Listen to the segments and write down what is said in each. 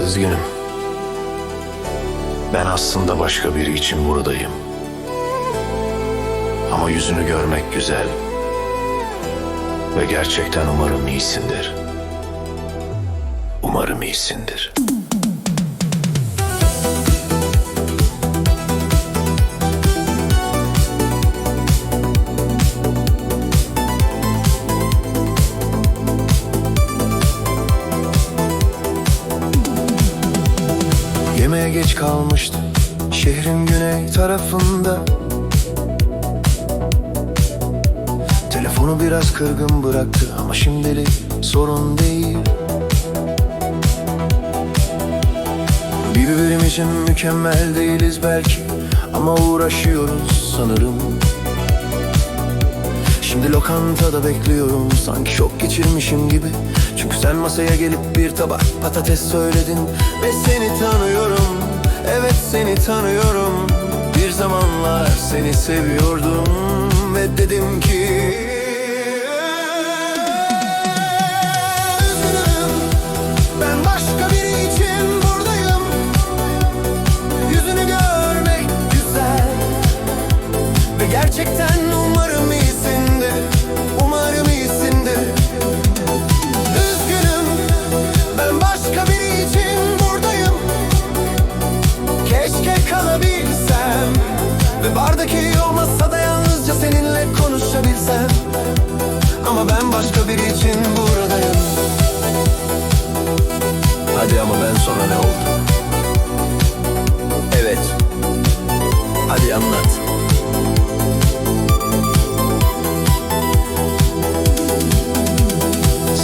Üzgünüm. Ben aslında başka biri için buradayım. Ama yüzünü görmek güzel. Ve gerçekten umarım iyisindir. Umarım iyisindir. Yemeğe geç kalmıştım Şehrin güney tarafında. Telefonu biraz kırgın bıraktı Ama şimdilik sorun değil. Birbirimiz mükemmel değiliz belki Ama uğraşıyoruz sanırım Şimdi lokantada bekliyorum. Sanki şok geçirmişim gibi. Çünkü sen masaya gelip bir tabak patates söyledin. Ve seni tanıyorum. Evet seni tanıyorum. Bir zamanlar seni seviyordum. Ve dedim ki Ve bardaki o masada yalnızca seninle konuşabilsem. Ama ben başka biri için buradayım. Hadi ama ben sonra ne oldu? Evet. Hadi anlat.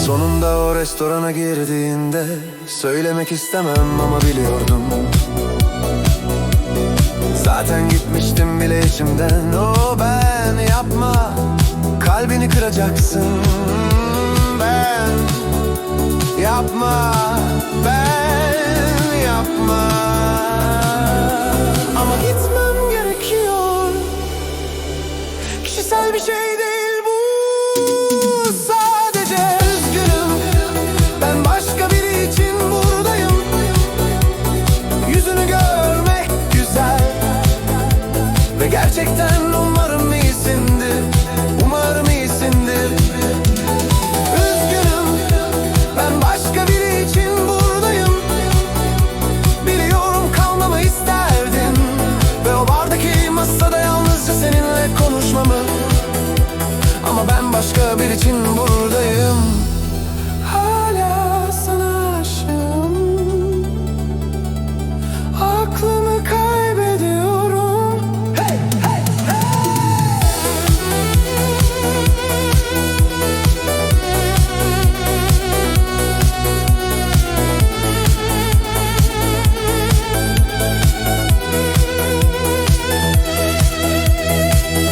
Sonunda o restorana girdiğinde Söylemek istemem ama biliyordum Zaten gitmiştim bile içimden. O ben yapma. Kalbini kıracaksın. Ben Yapma. Ben Ve gerçekten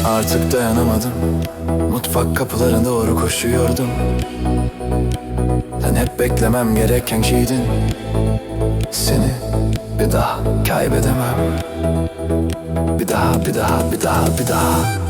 Artık dayanamadım. Mutfak kapılarına doğru koşuyordum. Sen hep beklemem gereken şeydin. Seni bir daha kaybedemem. Bir daha, bir daha, bir daha, bir daha